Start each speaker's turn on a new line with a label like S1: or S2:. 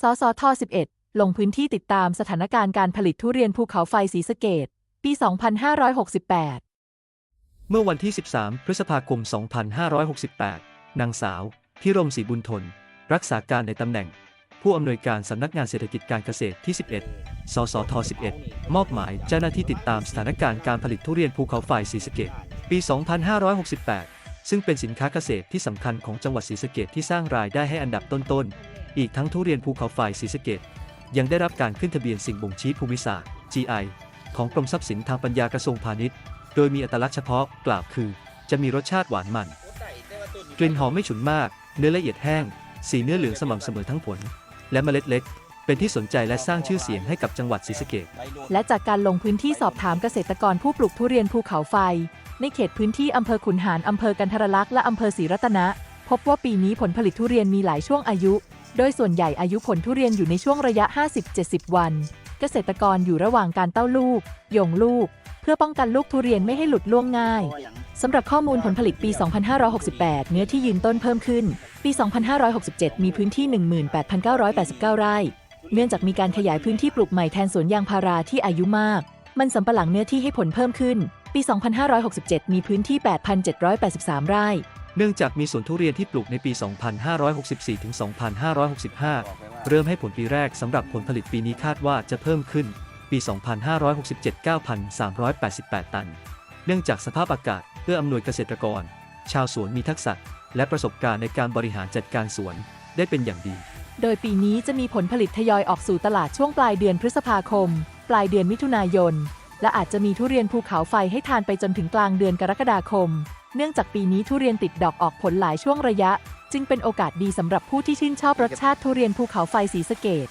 S1: สสท11 ลงพื้นที่ติดตามสถานการณ์การผลิตทุเรียนภูเขาไฟสีสะเกดปี 2568
S2: เมื่อวันที่ 13 พฤษภาคม 2568 นางสาว พิรมศรีบุญทน รักษาการในตำแหน่ง ผู้อำนวยการสำนักงานเศรษฐกิจการเกษตรที่ 11 สสท 11 มอบหมายเจ้าหน้าที่ติดตามสถานการณ์การผลิตทุเรียนภูเขาไฟศรีสะเกดปี 2568 ซึ่งเป็นสินค้าเกษตรที่สำคัญของจังหวัดศรีสะเกดที่สร้างรายได้ให้อันดับต้นๆ อีกทั้งทุเรียนภูเขาไฟศรีสะเกดยังได้รับการขึ้นทะเบียนสิ่งบ่งชี้ภูมิศาสตร์ GI ของกรมทรัพย์สินทางปัญญากระทรวงพาณิชย์ โดยมีอัตลักษณ์เฉพาะกล่าวคือ จะมีรสชาติหวานมัน กลิ่นหอมไม่ฉุนมาก เนื้อละเอียดแห้ง สีเนื้อเหลืองสม่ำเสมอทั้งผล และเมล็ดเล็ก เป็นที่สนใจและสร้างชื่อเสียงให้กับจังหวัดศรีสะเกษ
S1: และจากการลงพื้นที่สอบถามเกษตรกรผู้ปลูกทุเรียนภูเขาไฟ ในเขตพื้นที่อำเภอขุนหารอำเภอกันทรลักษณ์และอำเภอศรีรัตนะ พบว่าปีนี้ผลผลิตทุเรียนมีหลายช่วงอายุ โดยส่วนใหญ่อายุผลทุเรียนอยู่ในช่วงระยะ 50-70 วัน เกษตรกรอยู่ระหว่างการเต้าลูกโยงลูก เพื่อป้องกันลูกทุเรียนไม่ให้หลุดล่วงง่ายสำหรับข้อมูลผลผลิตปี 2568 เนื้อที่ยืนต้นเพิ่มขึ้น ปี 2567 มีพื้นที่ 18,989 ไร่ เนื่องจากมีการขยายพื้นที่ปลูกใหม่แทนสวนยางพาราที่อายุมาก มันสำปะหลังเนื้อที่ให้ผลเพิ่มขึ้นปี 2567 มีพื้นที่ 8,783 ไร่
S2: เนื่องจากมีสวนทุเรียนที่ปลูกในปี 2564 ถึง 2565 เริ่มให้ผลปีแรกสำหรับผลผลิตปีนี้คาดว่าจะเพิ่มขึ้น ปี 2567 9,388 ตัน เนื่องจากสภาพอากาศเอื้ออำนวยเกษตรกร ชาวสวนมีทักษะ และประสบการณ์ในการบริหารจัดการสวนได้เป็นอย่างดี
S1: โดยปีนี้จะมีผลผลิตทยอยออกสู่ตลาดช่วงปลายเดือนพฤษภาคม ปลายเดือนมิถุนายน และอาจจะมีทุเรียนภูเขาไฟให้ทานไปจนถึงกลางเดือนกรกฎาคม เนื่องจากปีนี้ทุเรียนติดดอกออกผลหลายช่วงระยะ จึงเป็นโอกาสดีสำหรับผู้ที่ชื่นชอบรสชาติทุเรียนภูเขาไฟสีสเกต